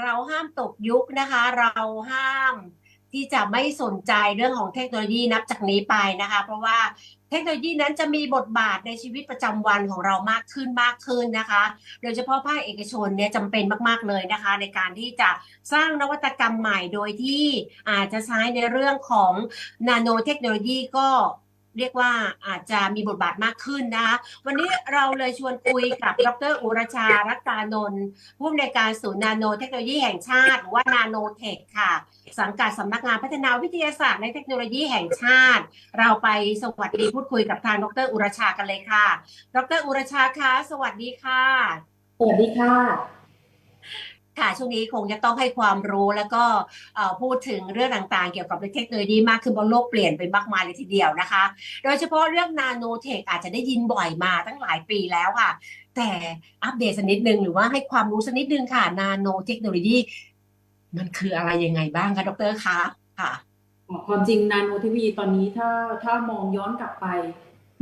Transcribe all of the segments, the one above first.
เราห้ามตกยุคนะคะ เราห้ามที่จะไม่สนใจเรื่องของเทคโนโลยีนับจากนี้ไปนะคะ เพราะว่าเทคโนโลยีนั้นจะมีบทบาทในชีวิตประจำวันของเรามากขึ้นมากขึ้นนะคะ โดยเฉพาะภาคเอกชนเนี่ยจำเป็นมาก ๆ เลยนะคะ ในการที่จะสร้างนวัตกรรมใหม่โดยที่อาจจะใช้ในเรื่องของนาโนเทคโนโลยีก็ เรียกว่าอาจจะมีบทบาทมากขึ้นนะคะวันนี้เราเลยชวนคุยกับดรอุรชารัตานนท์ผู้อำนวยการศูนย์นาโนเทคโนโลยีแห่งชาติหรือว่านาโนเทคค่ะ สังกัดสำนักงานพัฒนาวิทยาศาสตร์และเทคโนโลยีแห่งชาติ เราไปสวัสดีพูดคุยกับทางดรอุรชากันเลยค่ะ ดรอุรชาคะสวัสดีค่ะ สวัสดีค่ะ ค่ะช่วงนี้คงจะต้องให้ความรู้แล้วก็พูดถึงเรื่องต่างๆ เกี่ยวกับเทคโนโลยีมากขึ้นเพราะโลกเปลี่ยนไปมากมายเลยทีเดียวนะคะ โดยเฉพาะเรื่องนาโนเทคอาจจะได้ยินบ่อยมาตั้งหลายปีแล้วค่ะ แต่อัปเดตสักนิดนึงหรือว่าให้ความรู้สักนิดนึงค่ะ นาโนเทคโนโลยี มันคืออะไรยังไงบ้างคะดรคะค่ะความจริงนาโนเทคโนโลยีตอนนี้ถ้าถ้ามองย้อนกลับไป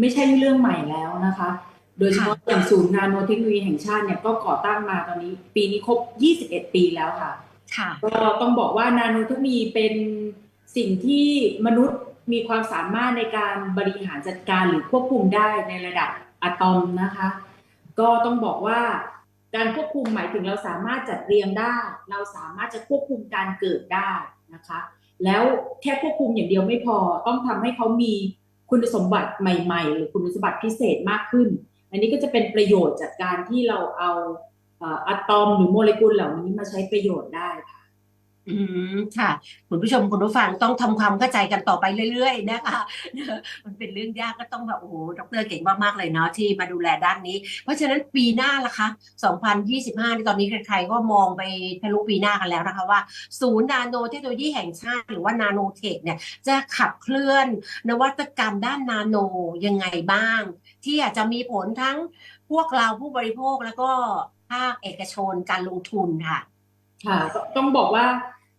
ไม่ใช่เรื่องใหม่แล้วนะคะ โดยเฉพาะอย่างศูนย์นาโนเทคโนโลยีแห่งชาติเนี่ยก็ก่อตั้งมาตอนนี้ ปีนี้ครบ 21 ปีแล้วค่ะค่ะก็ต้องบอกว่านาโนเทคโนโลยีเป็นสิ่งที่มนุษย์มีความสามารถในการบริหารจัดการหรือควบคุมได้ในระดับอะตอมนะคะ ก็ต้องบอกว่าการควบคุมหมายถึงเราสามารถจัดเรียงได้ เราสามารถจะควบคุมการเกิดได้นะคะ แล้วแค่ควบคุมอย่างเดียวไม่พอ ต้องทำให้เขามีคุณสมบัติใหม่ ๆ หรือคุณสมบัติพิเศษมากขึ้น อันนี้ก็จะเป็นประโยชน์จากการที่เราเอาอะตอมหรือโมเลกุลเหล่านี้มาใช้ประโยชน์ได้ค่ะ อืมค่ะ คุณผู้ชมคุณผู้ฟังต้องทำความเข้าใจกันต่อไปเรื่อยๆนะคะมันเป็นเรื่องยากก็ต้องแบบโอ้โหดรเก่งมากๆเลยเนาะที่มาดูแลด้านนี้ เพราะฉะนั้นปีหน้าล่ะคะ 2025นี่ตอนนี้ใครๆก็มองไปทะลุปีหน้ากันแล้วนะคะว่า ศูนย์นาโนเทคโนโลยีแห่งชาติ หรือว่านาโนเทคเนี่ยจะขับเคลื่อน นวัตกรรมด้านนาโนยังไงบ้าง ที่อาจจะมีผลทั้งพวกเราผู้บริโภคแล้วก็ภาคเอกชนการลงทุนค่ะ ค่ะ ต้องบอกว่า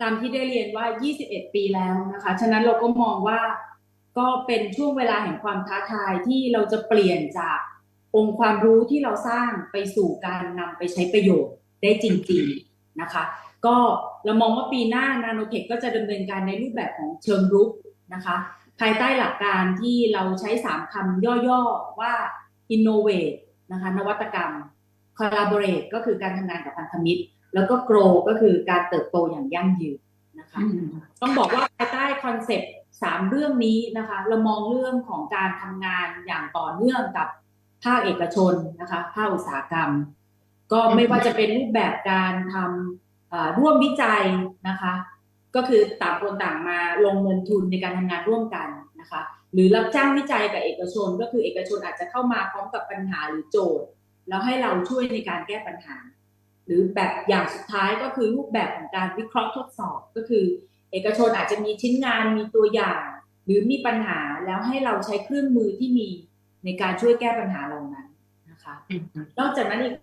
ตามที่ได้เรียนว่า 21 ปีแล้วนะคะ ฉะนั้นเราก็มองว่าก็เป็นช่วงเวลาแห่งความท้าทายที่เราจะเปลี่ยนจากองค์ความรู้ที่เราสร้างไปสู่การนำไปใช้ประโยชน์ได้จริงๆนะคะ ก็เรามองว่าปีหน้านาโนเทคก็จะดำเนินการในรูปแบบของเชิงรุกนะคะ ภายใต้หลักการที่เราใช้สามคำย่อๆว่า innovate นะคะนวัตกรรม collaborate ก็คือการทำงานกับพันธมิตร แล้วก็ grow ก็คือการเติบโตอย่างยั่งยืนนะคะต้องบอกว่าภายใต้คอนเซปต์สามเรื่องนี้นะคะเรามองเรื่องของการทำงานอย่างต่อเนื่องกับภาคเอกชนนะคะภาคอุตสาหกรรม ก็ไม่ว่าจะเป็นรูปแบบการทำร่วมวิจัยนะคะ ก็คือต่างคนต่างมาลงเงินทุนในการทำงานร่วมกันนะคะ หรือรับจ้างวิจัยกับเอกชน ก็คือเอกชนอาจจะเข้ามาพร้อมกับปัญหาหรือโจทย์ แล้วให้เราช่วยในการแก้ปัญหา หรือแบบอย่างสุดท้ายก็คือรูปแบบของการวิเคราะห์ทดสอบก็คือ เอกชนอาจจะมีชิ้นงานมีตัวอย่าง หรือมีปัญหาแล้วให้เราใช้เครื่องมือที่มีในการช่วยแก้ปัญหาเหล่านั้นนะคะ นอกจากนั้นอีก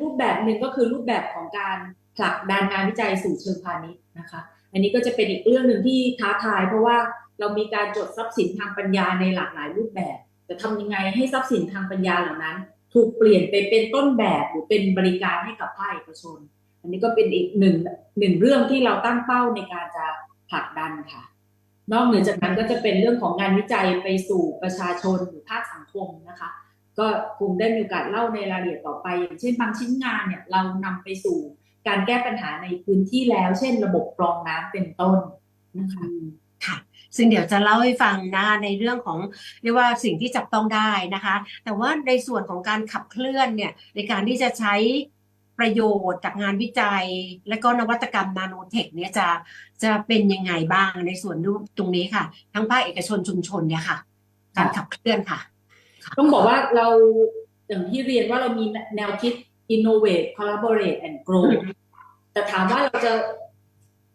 รูปแบบหนึ่งก็คือรูปแบบของการผลักดันงานวิจัยสู่เชิงพาณิชย์นะคะ อันนี้ก็จะเป็นอีกเรื่องหนึ่งที่ท้าทาย เพราะว่าเรามีการจดทรัพย์สินทางปัญญาในหลากหลายรูปแบบ จะทำยังไงให้ทรัพย์สินทางปัญญาเหล่านั้น ถูกเปลี่ยนไปเป็นต้นแบบหรือเป็นบริการให้กับภาคเอกชน อันนี้ก็เป็นอีกหนึ่งหนึ่งเรื่องที่เราตั้งเป้าในการจะผลักดันค่ะ นอกเหนือจากนั้นก็จะเป็นเรื่องของงานวิจัยไปสู่ประชาชนหรือภาคสังคมนะคะ ก็คงได้มีโอกาสเล่าในรายละเอียดต่อไป อย่างเช่นบางชิ้นงานเนี่ยเรานำไปสู่การแก้ปัญหาในพื้นที่แล้ว เช่น ระบบกรองน้ำเป็นต้นนะคะ ซึ่งเดี๋ยวจะเล่าให้ฟังนะคะในเรื่องของเรียกว่าสิ่งที่จับต้องได้นะคะ แต่ว่าในส่วนของการขับเคลื่อนเนี่ยในการที่จะใช้ประโยชน์จากงานวิจัย และก็นวัตกรรมนาโนเทคเนี่ยจะจะเป็นยังไงบ้างในส่วนตรงนี้ค่ะ ทั้งภาคเอกชนชุมชนเนี่ยค่ะ การขับเคลื่อนค่ะ ต้องบอกว่าเราอย่างที่เรียนว่าเรามีแนวคิด innovate collaborate and grow แต่ถามว่าเราจะ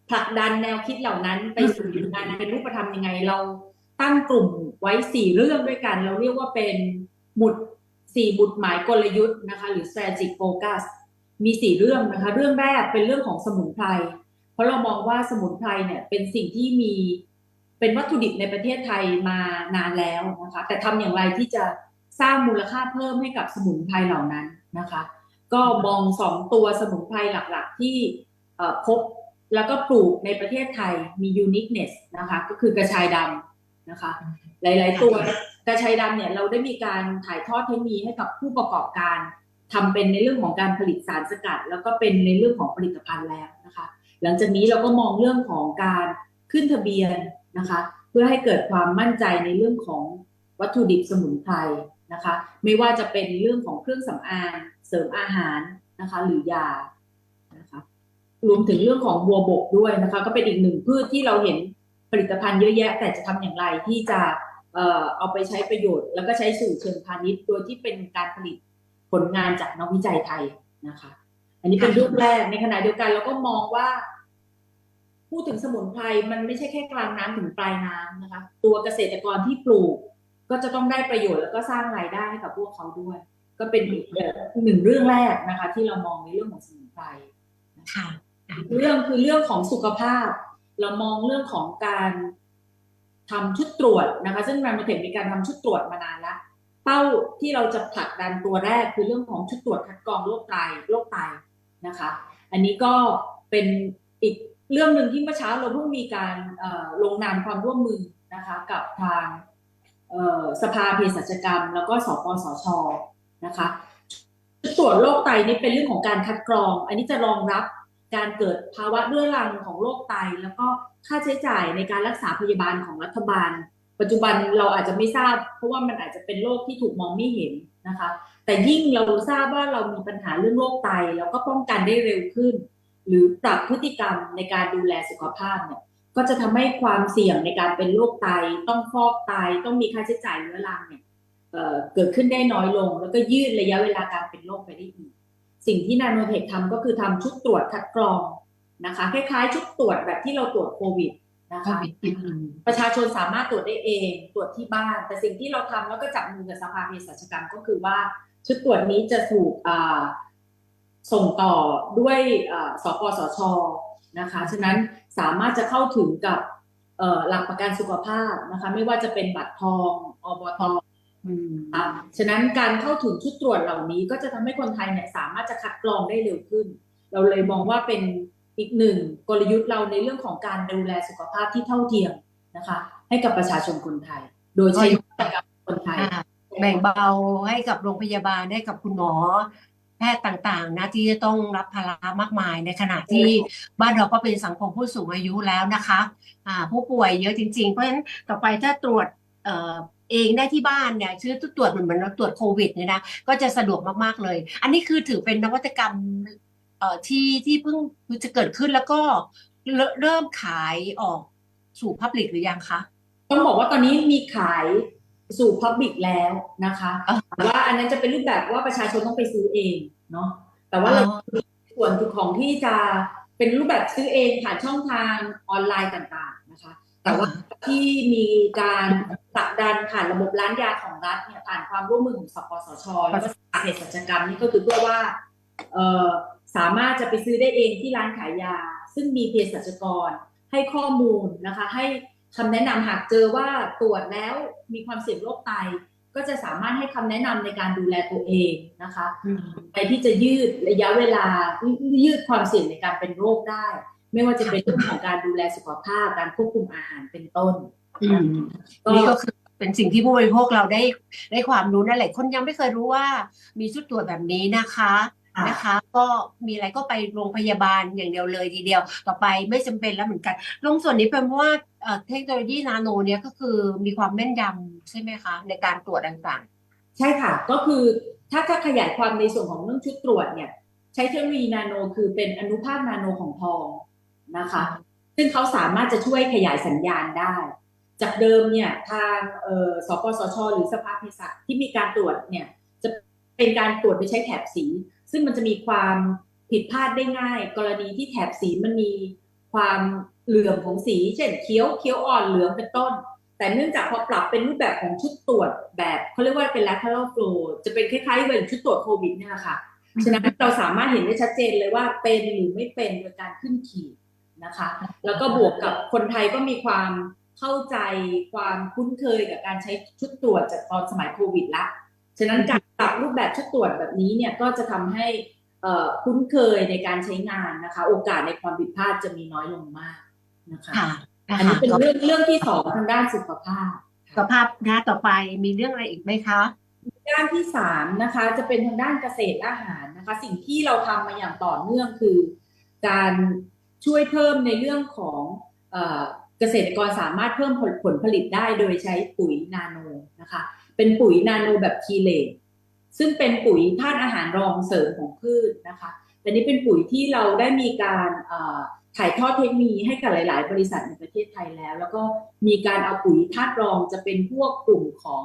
ผลักดันแนวคิดเหล่านั้นไปสู่งานเป็นรูปธรรมยังไง เราตั้งกลุ่มไว้สี่เรื่องด้วยกัน เราเรียกว่าเป็นหมุดสี่บุดหมายกลยุทธ์นะคะ หรือ strategic focus มีสี่เรื่องนะคะ เรื่องแรกเป็นเรื่องของสมุนไพรเพราะเรามองว่าสมุนไพรเนี่ยเป็นสิ่งที่มีเป็นวัตถุดิบในประเทศไทยมานานแล้วนะคะ แต่ทำอย่างไรที่จะสร้างมูลค่าเพิ่มให้กับสมุนไพรเหล่านั้นนะคะ ก็มองสองตัวสมุนไพรหลักๆ ที่พบ แล้วก็ปลูกในประเทศไทยมี uniqueness นะคะ ก็คือกระชายดำนะคะ หลาย ๆ ตัวกระชายดำเนี่ยเราได้มีการถ่ายทอดเทคโนโลยีให้กับผู้ประกอบการทำเป็นในเรื่องของการผลิตสารสกัด แล้วก็เป็นในเรื่องของผลิตภัณฑ์แล้วนะคะ หลังจากนี้เราก็มองเรื่องของการขึ้นทะเบียนนะคะ เพื่อให้เกิดความมั่นใจในเรื่องของวัตถุดิบสมุนไพรนะคะ ไม่ว่าจะเป็นเรื่องของเครื่องสำอางเสริมอาหารนะคะ หรือยานะคะ รวมถึงเรื่องของบัวบกด้วยนะคะ ก็เป็นอีกหนึ่งพืชที่เราเห็นผลิตภัณฑ์เยอะแยะ แต่จะทำอย่างไรที่จะเอ่อเอาไปใช้ประโยชน์ แล้วก็ใช้สู่เชิงพาณิชย์โดยที่เป็นการผลิตผลงานจากนักวิจัยไทยนะคะ อันนี้เป็นรูปแรกในขณะเดียวกันเราก็มองว่า พูดถึงสมุนไพรมันไม่ใช่แค่กลางน้ำถึงปลายน้ำนะคะ ตัวเกษตรกรที่ปลูก ก็จะต้องได้ประโยชน์แล้วก็สร้างรายได้ให้กับพวกเขาด้วย ก็เป็นอีกหนึ่งเรื่องแรกนะคะ ที่เรามองในเรื่องของสมุนไพรค่ะ เรื่องคือเรื่องของสุขภาพ เรามองเรื่องของการทำชุดตรวจนะคะ ซึ่งแมนมเทคมีการทำชุดตรวจมานานแล้วเป้าที่เราจะผลักดันตัวแรกคือเรื่องของชุดตรวจคัดกรองโรคไตโรคไตนะคะ อันนี้ก็เป็นอีกเรื่องหนึ่งที่เมื่อเช้าเราเพิ่งมีการลงนามความร่วมมือนะคะกับทางสภาเภสัชกรรม แล้วก็สปสชนะคะตรวจโรคไตนี่เป็นเรื่องของการคัดกรอง อันนี้จะรองรับ การเกิดภาวะเรื้อรังของโรคไต แล้วก็ค่าใช้จ่ายในการรักษาพยาบาลของรัฐบาล ปัจจุบันเราอาจจะไม่ทราบ เพราะว่ามันอาจจะเป็นโรคที่ถูกมองไม่เห็นนะคะ แต่ยิ่งเราทราบว่าเรามีปัญหาเรื่องโรคไต แล้วก็ป้องกันได้เร็วขึ้น หรือปรับพฤติกรรมในการดูแลสุขภาพเนี่ยก็จะทำให้ความเสี่ยงในการเป็นโรคไต ต้องฟอกไตต้องมีค่าใช้จ่ายเรื้อรังเนี่ยเเกิดขึ้นได้น้อยลง แล้วก็ยืดระยะเวลาการเป็นโรคไปได้อีก สิ่งที่นาโนเทคทำก็คือทำชุดตรวจคัดกรองนะคะ คล้ายๆ ชุดตรวจแบบที่เราตรวจโควิดนะคะประชาชนสามารถตรวจได้เอง ตรวจที่บ้าน แต่สิ่งที่เราทำแล้วก็จับมือกับสภาเภสัชกรรมก็คือว่า ชุดตรวจนี้จะถูกอ่าส่งต่อด้วยอ่าสปสชนะคะ ฉะนั้นสามารถจะเข้าถึงกับเอ่อหลักประกันสุขภาพนะคะ ไม่ว่าจะเป็นบัตรทองอบต อืมค่ะฉะนั้นการเข้าถึงชุดตรวจเหล่านี้ก็จะทำให้คนไทยเนี่ยสามารถจะคัดกรองได้เร็วขึ้น เราเลยมองว่าเป็นอีกหนึ่งกลยุทธ์เราในเรื่องของการดูแลสุขภาพที่เท่าเทียมนะคะ ให้กับประชาชนคนไทย โดยใช้กับคนไทยอ่าแบ่งเบาให้กับโรงพยาบาลให้กับคุณหมอ แพทย์ต่างๆ นะที่จะต้องรับภาระมากมายในขณะที่บ้านเราก็เป็นสังคมผู้สูงอายุแล้วนะคะอ่าผู้ป่วยเยอะจริง ๆ เพราะฉะนั้นต่อไปถ้าตรวจ เอ่อเองได้ที่บ้านเนี่ยชื่อตรวจเหมือนเหมือนเราตรวจโควิดเนี่ยนะก็จะสะดวกมากๆเลย อันนี้คือถือเป็นนวัตกรรมเอ่อที่ที่เพิ่งจะเกิดขึ้นแล้วก็เริ่มเริ่มขายออกสู่พับลิกหรือยังคะต้องบอกว่าตอนนี้มีขายสู่พับบิกแล้วนะคะอ่าแต่ว่าอันนั้นจะเป็นรูปแบบว่าประชาชนต้องไปซื้อเองเนาะแต่ว่าเราส่วนของที่จะเป็นรูปแบบซื้อเองผ่านช่องทางออนไลน์ต่างๆนะคะ แต่ว่าที่มีการ ผลักดันผ่านระบบร้านยาของรัฐเนี่ยผ่านความร่วมมือของสปสชแล้วก็สภาเภสัชกรรมนี่ก็คือเพื่อว่าเอ่อสามารถจะไปซื้อได้เองที่ร้านขายยา ซึ่งมีเภสัชกรให้ข้อมูลนะคะ ให้คำแนะนำหากเจอว่าตรวจแล้วมีความเสี่ยงโรคไต ก็จะสามารถให้คำแนะนำในการดูแลตัวเองนะคะอืมไปที่จะยืดระยะเวลายืดความเสี่ยงในการเป็นโรคได้ ไม่ว่าจะเป็นเรื่องของการดูแลสุขภาพการควบคุมอาหารเป็นต้นอืมก็ นี่ก็คือเป็นสิ่งที่ผู้บริโภคเราได้ได้ความรู้นั่นแหละคนยังไม่เคยรู้ว่า มีชุดตรวจแบบนี้นะคะค่ะนะคะ ก็มีอะไรก็ไปโรงพยาบาลอย่างเดียวเลยทีเดียว ต่อไปไม่จำเป็นแล้วเหมือนกันตรงส่วนนี้เป็นเพราะว่าเอ่อเทคโนโลยีนาโนเนี่ยก็คือมีความแม่นยำใช่ไหมคะ ในการตรวจต่างใช่ค่ะ ก็คือถ้าถ้าขยายความในส่วนของเรื่องชุดตรวจเนี่ย ใช้เทคโนโลยีนาโนคือเป็นอนุภาคนาโนของทองนะคะ ซึ่งเขาสามารถจะช่วยขยายสัญญาณได้ จากเดิมเนี่ยทางสปสช หรือสภาเภสัชที่มีการตรวจเนี่ยจะเป็นการตรวจโดยใช้แถบสี ซึ่งมันจะมีความผิดพลาดได้ง่าย กรณีที่แถบสีมันมีความเหลื่อมของสี เช่นเขียวเขียวอ่อนเหลืองเป็นต้น แต่เนื่องจากพอปรับเป็นรูปแบบของชุดตรวจแบบเขาเรียกว่าเป็น lateral flow จะเป็นคล้ายๆเหมือนชุดตรวจโควิดเนี่ยแหละค่ะฉะนั้นเราสามารถเห็นได้ชัดเจนเลยว่าเป็นหรือไม่เป็นโดยการขึ้นขีดนะคะ แล้วก็บวกกับคนไทยก็มีความ เข้าใจความคุ้นเคยกับการใช้ชุดตรวจจากตอนสมัยโควิดละฉะนั้นการปรับรูปแบบชุดตรวจแบบนี้เนี่ยก็จะทำให้เอ่อคุ้นเคยในการใช้งานนะคะ โอกาสในความผิดพลาดจะมีน้อยลงมากนะคะค่ะนะอันนี้คะเป็นเรื่องเรื่องที่สองทางด้านสุขภาพสุขภาพนะต่อไปมีเรื่องอะไรอีกไหมคะด้านที่สามนะคะจะเป็นทางด้านเกษตรและอาหารนะคะ สิ่งที่เราทำมาอย่างต่อเนื่องคือ การช่วยเพิ่มในเรื่องของ เกษตรกรสามารถเพิ่มผลผลผลิตได้โดยใช้ปุ๋ยนาโนนะคะ เป็นปุ๋ยนาโนแบบคีเลตซึ่งเป็นปุ๋ยธาตุอาหารรองเสริมของพืชนะคะแต่นี้เป็นปุ๋ยที่เราได้มีการถ่ายทอดเทคโนโลยีให้กับหลาย ๆ บริษัทในประเทศไทยแล้ว แล้วก็มีการเอาปุ๋ยธาตุรองจะเป็นพวกกลุ่มของ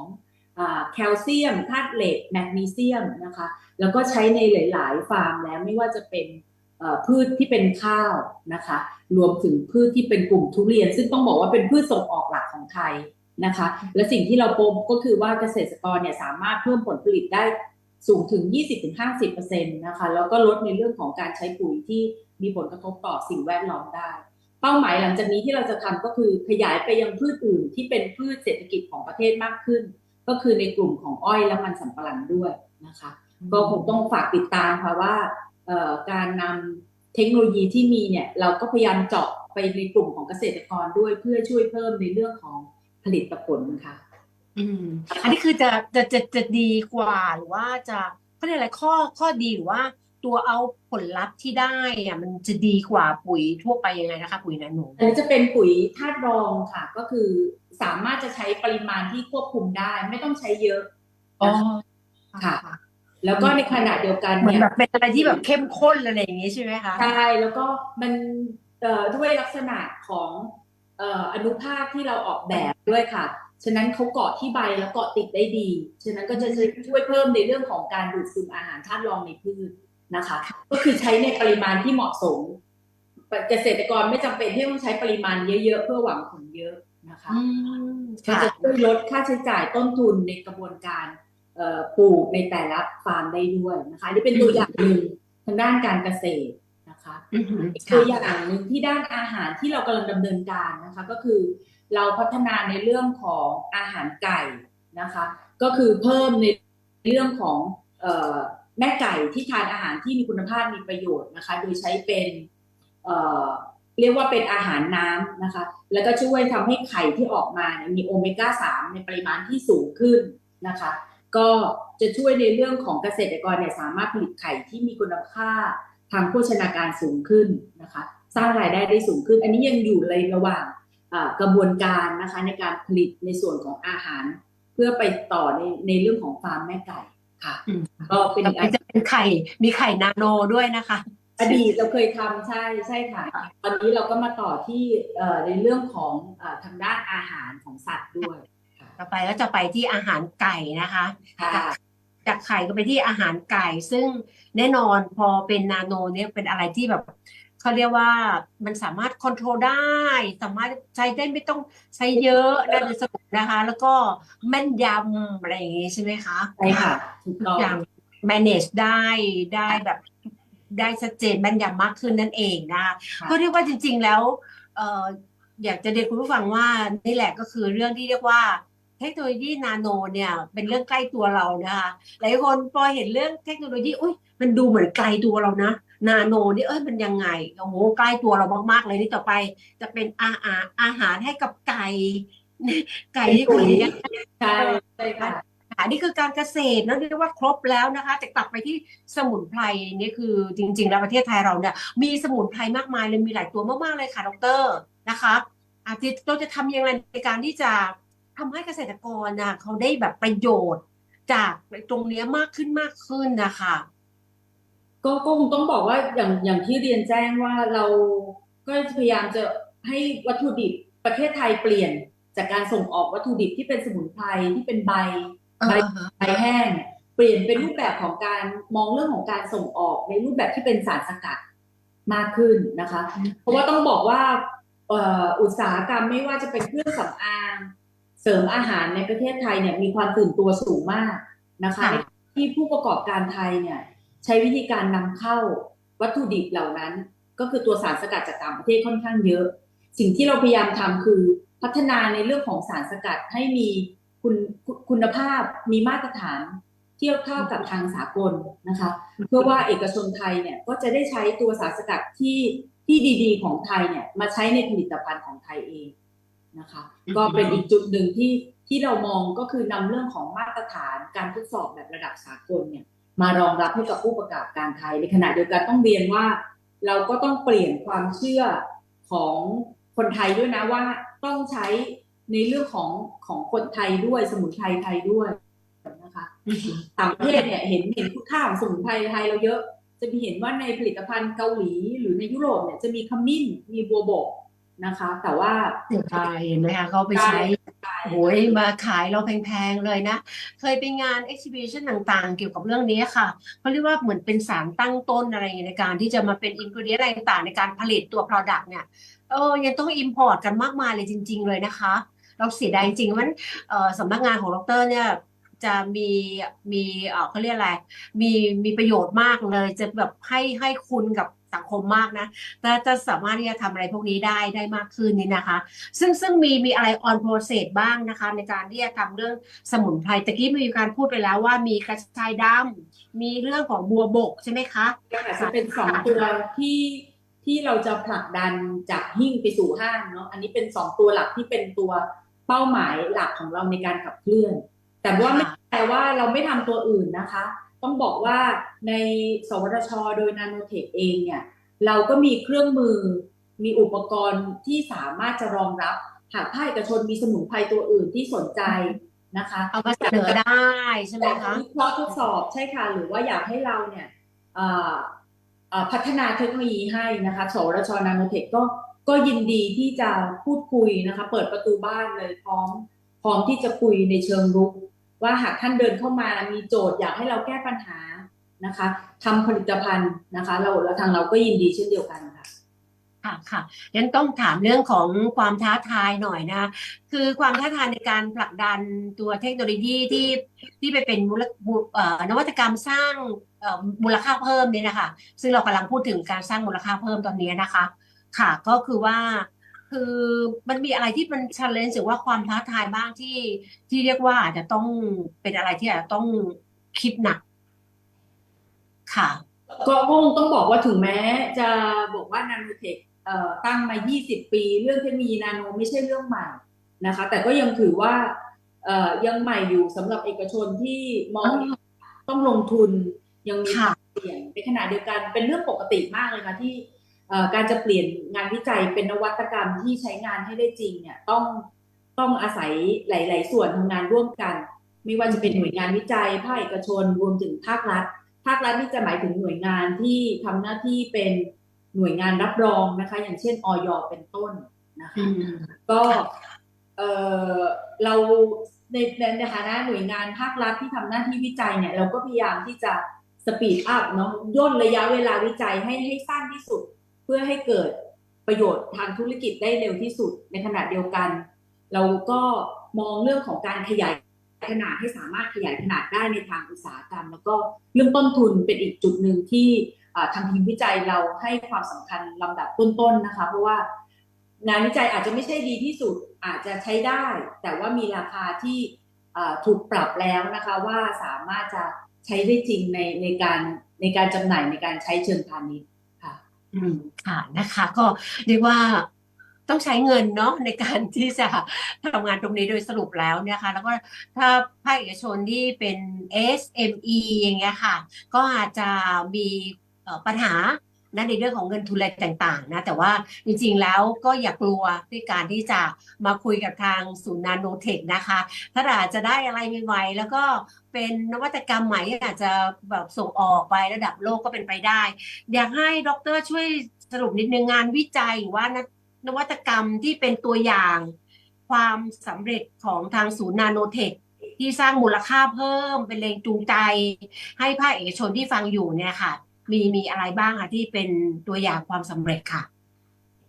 อแคลเซียมธาตุเหล็กแมกนีเซียมนะคะ แล้วก็ใช้ในหลาย ๆ ฟาร์มแล้วไม่ว่าจะเป็น พืชที่เป็นข้าวนะคะ รวมถึงพืชที่เป็นกลุ่มทุเรียน ซึ่งต้องบอกว่าเป็นพืชส่งออกหลักของไทยนะคะ และสิ่งที่เราพบก็คือว่าเกษตรกรเนี่ยสามารถเพิ่มผลผลิตได้สูงถึง 20-50%นะคะ แล้วก็ลดในเรื่องของการใช้ปุ๋ยที่มีผลกระทบต่อสิ่งแวดล้อมได้ เป้าหมายหลังจากนี้ที่เราจะทำก็คือขยายไปยังพืชอื่นที่เป็นพืชเศรษฐกิจของประเทศมากขึ้น ก็คือในกลุ่มของอ้อยและมันสำปะหลังด้วยนะคะ ก็คงต้องฝากติดตามค่ะว่า การนำเทคโนโลยีที่มีเนี่ยเราก็พยายามเจาะไปในกลุ่มของเกษตรกรด้วยเพื่อช่วยเพิ่มในเรื่องของผลิตผลค่ะอืมอันนี้คือจะจะจะจะดีกว่าหรือว่าจะเขาเรียกอะไรข้อข้อดีหรือว่า ตัวเอาผลลัพธ์ที่ได้อะมันจะดีกว่าปุ๋ยทั่วไปยังไงนะคะ ปุ๋ยนาโนอันนี้จะเป็นปุ๋ยธาตุรองค่ะ ก็คือสามารถจะใช้ปริมาณที่ควบคุมได้ ไม่ต้องใช้เยอะอ๋อค่ะ แล้วก็ในขณะเดียวกันเหมือนเนี่ยแบบเป็นอะไรที่แบบเข้มข้นอะไรอย่างงี้ใช่ไหมคะใช่แล้วก็มันเอ่อด้วยลักษณะของเอ่ออนุภาคที่เราออกแบบด้วยค่ะ ฉะนั้นเขาเกาะที่ใบแล้วเกาะติดได้ดี ฉะนั้นก็จะช่วยเพิ่มในเรื่องของการดูดซึมอาหารธาตุรองในพืชนะคะ ก็คือใช้ในปริมาณที่เหมาะสม เกษตรกรไม่จำเป็นที่ต้องใช้ปริมาณเยอะๆ เพื่อหวังผลเยอะนะคะอืมก็ค่ะจะช่วยลดค่าใช้จ่ายต้นทุนในกระบวนการเอ่อ ปลูกในแต่ละฟาร์มได้ด้วยนะคะอันนี่เป็นตัวอย่างหนึ่งทางด้านการเกษตรนะคะอือหืออีกตัวค่ะอย่างหนึ่งที่ด้านอาหารที่เรากำลังดำเนินการนะคะ ก็คือเราพัฒนาในเรื่องของอาหารไก่นะคะ ก็คือเพิ่มในเรื่องของเอ่อแม่ไก่ที่ทานอาหารที่มีคุณภาพมีประโยชน์นะคะ โดยใช้เป็นเอ่อเรียกว่าเป็นอาหารน้ำนะคะ แล้วก็ช่วยทำให้ไข่ที่ออกมาเนี่ยมีโอเมก้า 3 ในปริมาณที่สูงขึ้นนะคะ ก็จะช่วยในเรื่องของเกษตรกรเนี่ยสามารถผลิตไข่ที่มีคุณค่าทางโภชนาการสูงขึ้นนะคะ สร้างรายได้ได้สูงขึ้น อันนี้ยังอยู่ในระหว่างอ่ากระบวนการนะคะในการผลิตในส่วนของอาหาร เพื่อไปต่อในในเรื่องของฟาร์มแม่ไก่ค่ะอืมก็เป็นต่ออีกไปอันจะเป็นไข่มีไข่นาโนด้วยนะคะ อดีตเราเคยทำใช่ใช่ค่ะ ตอนนี้เราก็มาต่อที่เอ่อในเรื่องของเอ่อทางด้านอาหารของสัตว์ด้วยค่ะ ต่อไปก็จะไปที่อาหารไก่นะคะค่ะจากจากไข่ก็ไปที่อาหารไก่ ซึ่งแน่นอนพอเป็นนาโนเนี่ยเป็นอะไรที่แบบเขาเรียกว่ามันสามารถคอนโทรลได้ สามารถใช้ได้ไม่ต้องใช้เยอะนะในสมุนนะคะ แล้วก็แม่นยำอะไรอย่างงี้ใช่ไหมคะใช่ค่ะถูกทุกต้องอย่าง manage ได้ได้แบบได้ชัดเจนแม่นยำมากขึ้นนั่นเองนะคะค่ะก็เรียกว่าจริง ๆแล้วเอ่ออยากจะเรียนคุณผู้ฟังว่านี่แหละก็คือเรื่องที่เรียกว่าเทคโนโลยีนาโนเนี่ยเป็นเรื่องใกล้ตัวเรานะคะหลายคนพอเห็นเรื่องเทคโนโลยีอุ้ยมันดูเหมือนไกลตัวเรานะ นาโนนี่เอ้ยมันยังไงโอ้โหใกล้ตัวเรามากๆเลยนี่ต่อไป จะเป็นอาหารอาหารให้กับไก่ไก่ที่คุณเลี้ยงใช่ใช่ค่ะอันนี้คือการเกษตรนะเรียกว่าครบแล้วนะคะ แต่กลับไปที่สมุนไพรนี่คือจริง ๆ แล้วประเทศไทยเราเนี่ยมีสมุนไพรมากมายเลยมีหลายตัวมากๆเลยค่ะดรนะคะอาจจะเราจะทำยังไงในการที่จะ ทำให้เกษตรกรนะเขาได้แบบประโยชน์ จากตรงเนี้ยมากขึ้นมากขึ้นนะคะก็ก็คงต้องบอกว่าอย่างอย่างที่เรียนแจ้งว่าเราก็พยายามจะให้วัตถุดิบประเทศไทยเปลี่ยนจากการส่งออกวัตถุดิบที่เป็นสมุนไพรที่เป็นใบใบใบแห้ง เปลี่ยนเป็นรูปแบบของการมองเรื่องของการส่งออกในรูปแบบที่เป็นสารสกัดมากขึ้นนะคะ เพราะว่าต้องบอกว่าเอ่ออุตสาหกรรมไม่ว่าจะเป็นเครื่องสำอาง เสริมอาหารในประเทศไทยเนี่ยมีความตื่นตัวสูงมากนะคะค่ะที่ผู้ประกอบการไทยเนี่ยใช้วิธีการนำเข้าวัตถุดิบเหล่านั้น ก็คือตัวสารสกัดจากต่างประเทศค่อนข้างเยอะ สิ่งที่เราพยายามทำคือพัฒนาในเรื่องของสารสกัดให้มีคุณคุณภาพมีมาตรฐานเทียบเท่ากับทางสากลนะคะ เพื่อว่าเอกชนไทยเนี่ยก็จะได้ใช้ตัวสารสกัดที่ที่ดี ๆ ของไทยเนี่ยมาใช้ในผลิตภัณฑ์ของไทยเอง นะคะอืมก็เป็นอีกจุดหนึ่งที่ที่เรามองก็คือนำเรื่องของมาตรฐานการทดสอบแบบระดับสากลเนี่ยมารองรับให้กับผู้ประกอบการไทย ในขณะเดียวกันต้องเรียนว่า เราก็ต้องเปลี่ยนความเชื่อของคนไทยด้วยนะว่าต้องใช้ในเรื่องของของคนไทยด้วยสมุนไพรไทยด้วยนะคะต่างประเทศเนี่ยเห็นเห็นคุณค่าของสมุนไพรไทยเราเยอะ จะมีเห็นว่าในผลิตภัณฑ์เกาหลี หรือในยุโรปเนี่ยจะมีขมิ้นมีบัวบก นะคะ แต่ว่าเสียดายเห็นไหมคะเขาไปใช้โอ้ยมาขายเราแพงๆเลยนะ เคยไปงาน exhibition ต่างๆ เกี่ยวกับเรื่องนี้ค่ะเขาเรียกว่าเหมือนเป็นสารตั้งต้นอะไรอย่างเงี้ยในการที่จะมาเป็น ingredient อะไรต่างๆในการผลิตตัว product เนี่ยเออยังต้อง import กันมากมายเลยจริง ๆ เลยนะคะ เราเสียดายจริงๆมันเอ่อสำนักงานของดรเนี่ย จะมีมีเขาเรียกอะไร มีมีประโยชน์มากเลย จะแบบให้ให้คุณกับสังคมมากนะแต่จะสามารถที่จะทำอะไรพวกนี้ได้ได้มากขึ้นนี่นะคะ ซึ่งซึ่งมีมีอะไร on process บ้างนะคะ ในการที่จะทำเรื่องสมุนไพรตะกี้มีการพูดไปแล้วว่ามีกระชายดำมีเรื่องของบัวบกใช่ไหมคะ ก็อาจจะเป็นสองตัวที่ที่เราจะผลักดันจากหิ้งไปสู่ห้างเนาะอันนี้เป็นสองตัวหลักที่เป็นตัวเป้าหมายหลักของเราในการขับเคลื่อน แต่ว่าไม่แปลว่าเราไม่ทำตัวอื่นนะคะ ต้องบอกว่าในสวทช โดยนาโนเทคเองเนี่ยเราก็มีเครื่องมือ มีอุปกรณ์ที่สามารถจะรองรับ หากภาคเอกชนมีสมุนไพรตัวอื่นที่สนใจนะคะเอามาเสนอได้ใช่ไหมอยากคะวิเคราะห์ทดสอบใช่ค่ะ หรือว่าอยากให้เราเนี่ยเอ่อเอ่อพัฒนาเทคโนโลยีให้นะคะสวทชนาโนเทคก็ก็ยินดีที่จะพูดคุยนะคะ เปิดประตูบ้านเลยพร้อม พร้อมที่จะคุยในเชิงรุก ว่าหากท่านเดินเข้ามามีโจทย์อยากให้เราแก้ปัญหานะคะทำผลิตภัณฑ์นะคะ เราเราทางเราก็ยินดีเช่นเดียวกันค่ะค่ะค่ะงั้นต้องถามเรื่องของความท้าทายหน่อยนะ คือความท้าทายในการผลักดันตัวเทคโนโลยีที่ที่ไปเป็นมูลนวัตกรรมสร้างมูลค่าเพิ่มเนี่ยนะคะซึ่งเรากำลังพูดถึงการสร้างมูลค่าเพิ่มตอนนี้นะคะ ค่ะก็คือว่า คือมันมีอะไรที่มัน challenge หรือว่าความท้าทายบ้างที่ที่เรียกว่าอาจจะต้องเป็นอะไรที่อาจจะต้องคิดหนัก ค่ะ ก็คงต้องบอกว่าถึงแม้ จะบอกว่านาโนเทคเอ่อตั้งมา 20 ปี เรื่องเทคโนโลยีนาโนไม่ใช่เรื่องใหม่นะคะ แต่ก็ยังถือว่าเอ่อยังใหม่อยู่สำหรับเอกชนที่มองต้องลงทุนยังมีค่ะเสี่ยงในขณะเดียวกันเป็นเรื่องปกติมากเลยค่ะที่เอ่อ การจะเปลี่ยนงานวิจัยเป็นนวัตกรรมที่ใช้งานให้ได้จริงเนี่ยต้องต้องอาศัยหลาย ๆ ส่วนทำงานร่วมกัน ไม่ว่าจะเป็นหน่วยงานวิจัยภาคเอกชนรวมถึงภาครัฐ ภาครัฐนี่จะหมายถึงหน่วยงานที่ทำหน้าที่เป็นหน่วยงานรับรองนะคะ อย่างเช่นออยเป็นต้นนะคะอืมก็เออเราในในฐานะหน่วยงานภาครัฐที่ทำหน้าที่วิจัยเนี่ย เราก็พยายามที่จะสปีดอัพเนาะย่นระยะเวลาวิจัยให้ให้สั้นที่สุด เพื่อให้เกิดประโยชน์ทางธุรกิจได้เร็วที่สุดในขณะเดียวกัน เราก็มองเรื่องของการขยายขนาดให้สามารถขยายขนาดได้ในทางอุตสาหกรรม แล้วก็เรื่องต้นทุนเป็นอีกจุดหนึ่งที่ทางทีมวิจัยเราให้ความสำคัญลำดับต้นๆนะคะ เพราะว่างานวิจัยอาจจะไม่ใช่ดีที่สุดอาจจะใช้ได้ แต่ว่ามีราคาที่ถูกปรับแล้วนะคะว่าสามารถจะใช้ได้จริงในในการในการจำหน่ายในการใช้เชิงพาณิชย์ อืมค่ะนะคะ ก็เรียกว่าต้องใช้เงินเนาะในการที่จะทำงานตรงนี้โดยสรุปแล้วเนี่ยค่ะ แล้วก็ถ้าภาคเอกชนที่เป็น SME อย่างเงี้ยค่ะ ก็อาจจะมีปัญหา นะในเรื่องของเงินทุนอะไรต่างๆนะแต่ว่าจริงๆแล้วก็อย่ากลัวด้วยการที่จะมาคุยกับทางศูนย์นาโนเทคนะคะถ้าอาจจะได้อะไรใหม่ๆแล้วก็เป็นนวัตกรรมใหม่อาจจะแบบส่งออกไประดับโลกก็เป็นไปได้ อยากให้ดรช่วยสรุปนิดนึงงานวิจัยหรือว่านนวัตกรรมที่เป็นตัวอย่าง ความสำเร็จของทางศูนย์นาโนเทคที่สร้างมูลค่าเพิ่มเป็นแรงจูงใจ ให้ภาคเอกชนที่ฟังอยู่เนี่ยค่ะ มีมีอะไรบ้างคะที่เป็นตัวอย่างความสำเร็จค่ะ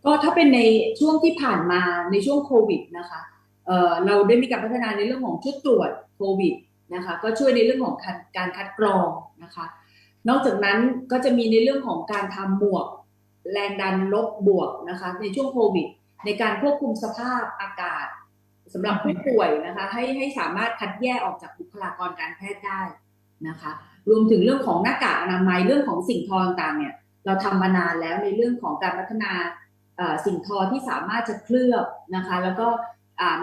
ก็ถ้าเป็นในช่วงที่ผ่านมาในช่วงโควิดนะคะเอ่อเราได้มีการพัฒนาในเรื่องของชุดตรวจโควิดนะคะก็ช่วยในเรื่องของการการคัดกรองนะคะ นอกจากนั้นก็จะมีในเรื่องของการทำหมวกแรงดันลบบวกนะคะในช่วงโควิด ในการควบคุมสภาพอากาศสำหรับผู้ป่วยนะคะให้ให้สามารถคัดแยกออกจากบุคลากรการแพทย์ได้นะคะ รวมถึงเรื่องของหน้ากากอนามัยเรื่องของสิ่งทอต่างๆเนี่ยเราทำมานานแล้วในเรื่องของการพัฒนาสิ่งทอที่สามารถจะเคลือบนะคะ แล้วก็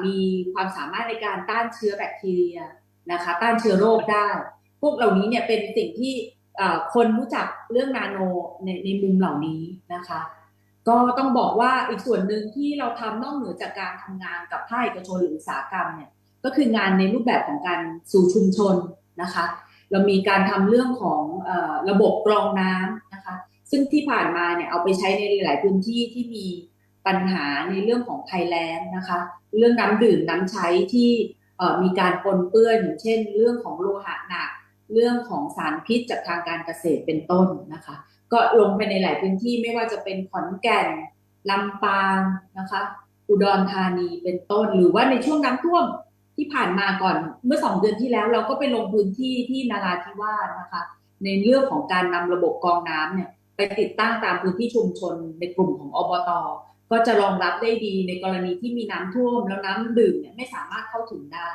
มีความสามารถในการต้านเชื้อแบคทีเรียนะคะ ต้านเชื้อโรคได้ พวกเหล่านี้เนี่ยเป็นสิ่งที่คนรู้จักเรื่องนาโนในในมุมเหล่านี้นะคะ ก็ต้องบอกว่าอีกส่วนหนึ่งที่เราทำนอกเหนือจากการทำงานกับภาคเอกชนหรืออุตสาหกรรมเนี่ยก็คืองานในรูปแบบของการสู่ชุมชนนะคะ เรามีการทำเรื่องของอระบบกรองน้ำนะคะ ซึ่งที่ผ่านมาเนี่ยเอาไปใช้ในหลายๆพื้นที่ที่มีปัญหาในเรื่องของภัยแล้งนะคะ เรื่องน้ำดื่มน้ำใช้ที่มีการปนเปื้อนอย่างเช่น เรื่องของโลหะหนักเรื่องของสารพิษจากทางการเกษตรเป็นต้นนะคะ ก็ลงไปในหลายพื้นที่ไม่ว่าจะเป็นขอนแก่นลำปางนะคะ อุดรธานีเป็นต้น หรือว่าในช่วงน้ำท่วม ที่ผ่านมาก่อนเมื่อสองเดือนที่แล้ว เราก็ไปลงพื้นที่ที่นาราธิวาสนะคะ ในเรื่องของการนำระบบกรองน้ำเนี่ยไปติดตั้งตามพื้นที่ชุมชนในกลุ่มของอบตก็จะรองรับได้ดีในกรณีที่มีน้ำท่วม แล้วน้ำดื่มเนี่ยไม่สามารถเข้าถึงได้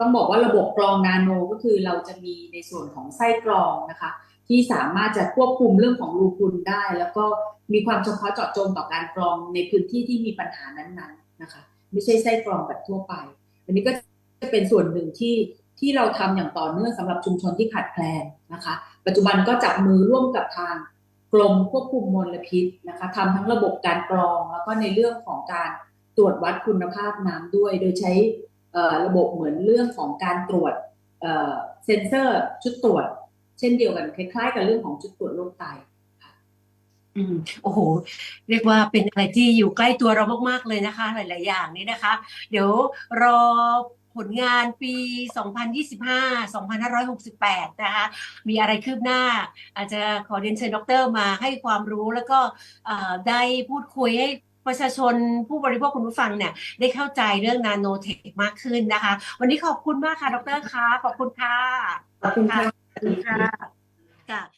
ต้องบอกว่าระบบกรองนาโนก็คือเราจะมีในส่วนของไส้กรองนะคะ ที่สามารถจะควบคุมเรื่องของรูพุนได้ แล้วก็มีความเฉพาะเจาะจงต่อการกรองในพื้นที่ที่มีปัญหานั้นๆนะคะ ไม่ใช่ไส้กรองแบบทั่วไป อันนี้ก็ จะเป็นส่วนหนึ่งที่ที่เราทำอย่างต่อเนื่องสำหรับชุมชนที่ขาดแคลนนะคะ ปัจจุบันก็จับมือร่วมกับทางกรมควบคุมมลพิษนะคะทำทั้งระบบการกรอง แล้วก็ในเรื่องของการตรวจวัดคุณภาพน้ำด้วย โดยใช้ระบบเหมือนเรื่องของการตรวจเซนเซอร์ชุดตรวจ เช่นเดียวกันคล้ายๆ กับเรื่องของชุดตรวจโรคไตอืมโอ้โห เรียกว่าเป็นอะไรที่อยู่ใกล้ตัวเรามาก ๆ เลยนะคะ หลาย ๆ อย่างนี้นะคะ เดี๋ยวรอ ผลงานปี 2025 2568 นะคะ มีอะไรคืบหน้า อาจจะขอเรียนเชิญดรมาให้ความรู้แล้วก็เอ่อได้พูดคุยให้ประชาชนผู้บริโภคคุณผู้ฟังเนี่ย ได้เข้าใจเรื่องนาโนเทคมากขึ้นนะคะ วันนี้ขอบคุณมากค่ะ ดรคะขอบคุณค่ะ ขอบคุณค่ะสวัสดีค่ะค่ะ